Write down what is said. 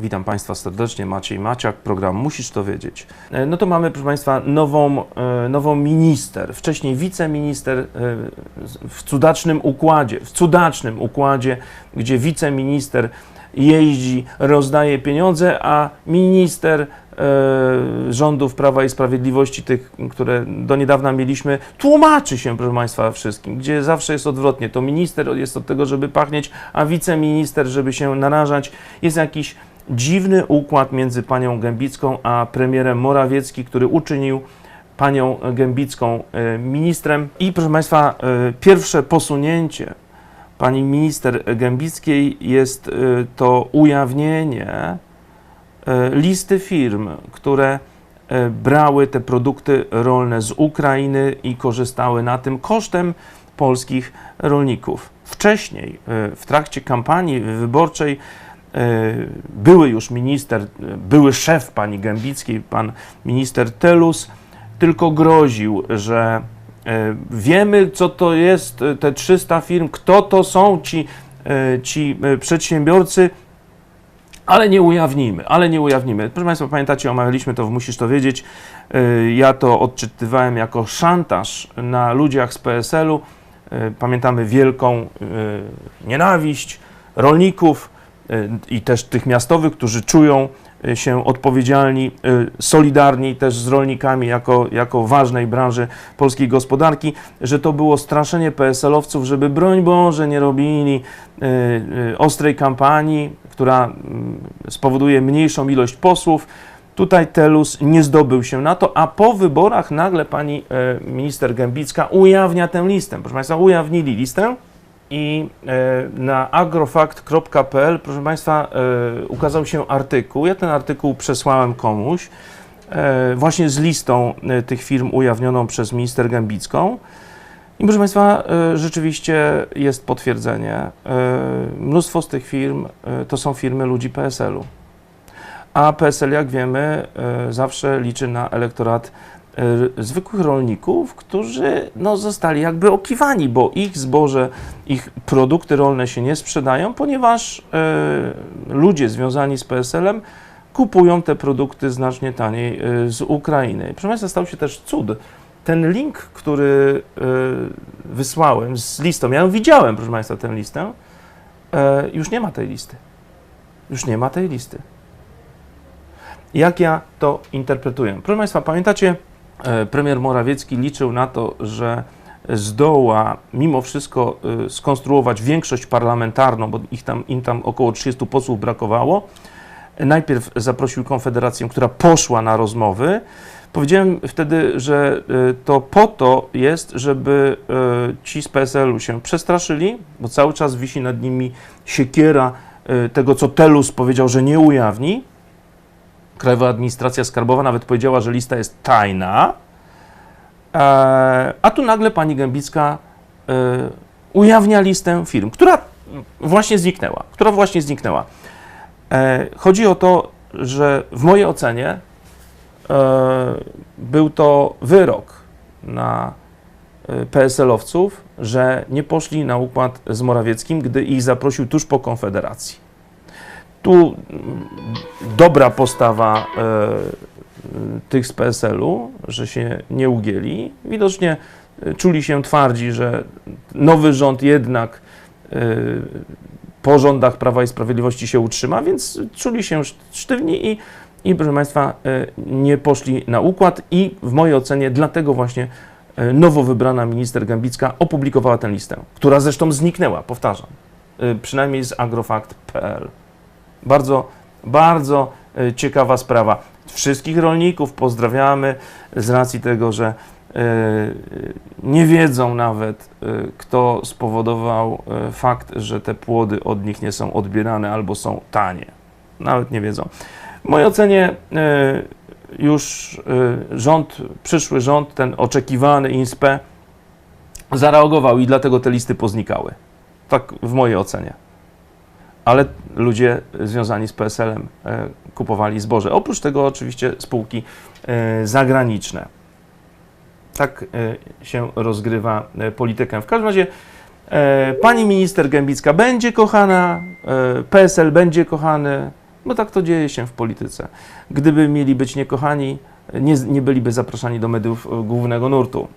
Witam Państwa serdecznie, Maciej Maciak, program Musisz to wiedzieć. E, No to mamy, proszę Państwa, nową, e, nową minister, wcześniej wiceminister e, w cudacznym układzie, w cudacznym układzie, gdzie wiceminister jeździ, rozdaje pieniądze, a minister rządów Prawa i Sprawiedliwości, tych, które do niedawna mieliśmy, tłumaczy się, proszę Państwa, wszystkim, gdzie zawsze jest odwrotnie. To minister jest od tego, żeby pachnieć, a wiceminister, żeby się narażać. Jest jakiś dziwny układ między panią Gębicką a premierem Morawiecki, który uczynił panią Gębicką e, ministrem. I proszę Państwa, e, pierwsze posunięcie pani minister Gębickiej jest e, to ujawnienie listy firm, które brały te produkty rolne z Ukrainy i korzystały na tym kosztem polskich rolników. Wcześniej, w trakcie kampanii wyborczej, były już minister, e, były szef pani Gębickiej, pan minister Telus, tylko groził, że e, wiemy, co to jest e, te 300 firm, kto to są ci, e, ci e, przedsiębiorcy, ale nie ujawnimy, ale nie ujawnimy. Proszę Państwa, pamiętacie, omawialiśmy to Musisz to wiedzieć. E, Ja to odczytywałem jako szantaż na ludziach z PSL-u. E, Pamiętamy wielką e, nienawiść rolników e, i też tych miastowych, którzy czują e, się odpowiedzialni, e, solidarni też z rolnikami jako, jako ważnej branży polskiej gospodarki, że to było straszenie PSL-owców, żeby broń Boże nie robili ostrej kampanii, która mm, spowoduje mniejszą ilość posłów. Tutaj Telus nie zdobył się na to, a po wyborach nagle pani e, minister Gębicka ujawnia tę listę. Proszę Państwa, ujawnili listę i e, na agrofakt.pl, proszę Państwa, e, ukazał się artykuł. Ja ten artykuł przesłałem komuś, e, właśnie z listą tych firm ujawnioną przez minister Gębicką. I proszę Państwa, rzeczywiście jest potwierdzenie. Mnóstwo z tych firm to są firmy ludzi PSL-u. A PSL, jak wiemy, zawsze liczy na elektorat zwykłych rolników, którzy no, zostali jakby okiwani, bo ich zboże, ich produkty rolne się nie sprzedają, ponieważ e, ludzie związani z PSL-em kupują te produkty znacznie taniej e, z Ukrainy. Proszę Państwa, stał się też cud. Ten link, który e, wysłałem z listą, ja ją widziałem, proszę Państwa, tę listę, e, już nie ma tej listy. Już nie ma tej listy. Jak ja to interpretuję? Proszę Państwa, pamiętacie, e, premier Morawiecki liczył na to, że zdoła mimo wszystko e, skonstruować większość parlamentarną, bo ich tam, im tam około 30 posłów brakowało. Najpierw zaprosił Konfederację, która poszła na rozmowy. Powiedziałem wtedy, że e, to po to jest, żeby e, ci z PSL-u się przestraszyli, bo cały czas wisi nad nimi siekiera e, tego, co Telus powiedział, że nie ujawni. Krajowa Administracja Skarbowa nawet powiedziała, że lista jest tajna. E, a tu nagle pani Gębicka e, ujawnia listę firm, która właśnie zniknęła. Która właśnie zniknęła. E, chodzi o to, że w mojej ocenie był to wyrok na PSL-owców, że nie poszli na układ z Morawieckim, gdy ich zaprosił tuż po Konfederacji. Tu dobra postawa e, tych z PSL-u, że się nie ugięli. Widocznie e, czuli się twardzi, że nowy rząd jednak e, po rządach Prawa i Sprawiedliwości się utrzyma, więc czuli się szt- sztywni i, i proszę Państwa, nie poszli na układ i w mojej ocenie dlatego właśnie nowo wybrana minister Gębicka opublikowała tę listę, która zresztą zniknęła, powtarzam, przynajmniej z agrofakt.pl. Bardzo, bardzo e, ciekawa sprawa. Wszystkich rolników pozdrawiamy z racji tego, że e, nie wiedzą nawet, e, kto spowodował fakt, że te płody od nich nie są odbierane albo są tanie. Nawet nie wiedzą. W mojej ocenie już rząd, przyszły rząd, ten oczekiwany INSPE zareagował i dlatego te listy poznikały. Tak w mojej ocenie ale ludzie związani z PSL-em e, kupowali zboże. Oprócz tego oczywiście spółki e, zagraniczne. Tak e, się rozgrywa politykę. W każdym razie pani minister Gębicka będzie kochana, PSL będzie kochany. bo tak to dzieje się w polityce. Gdyby mieli być niekochani, nie, nie byliby zapraszani do mediów głównego nurtu.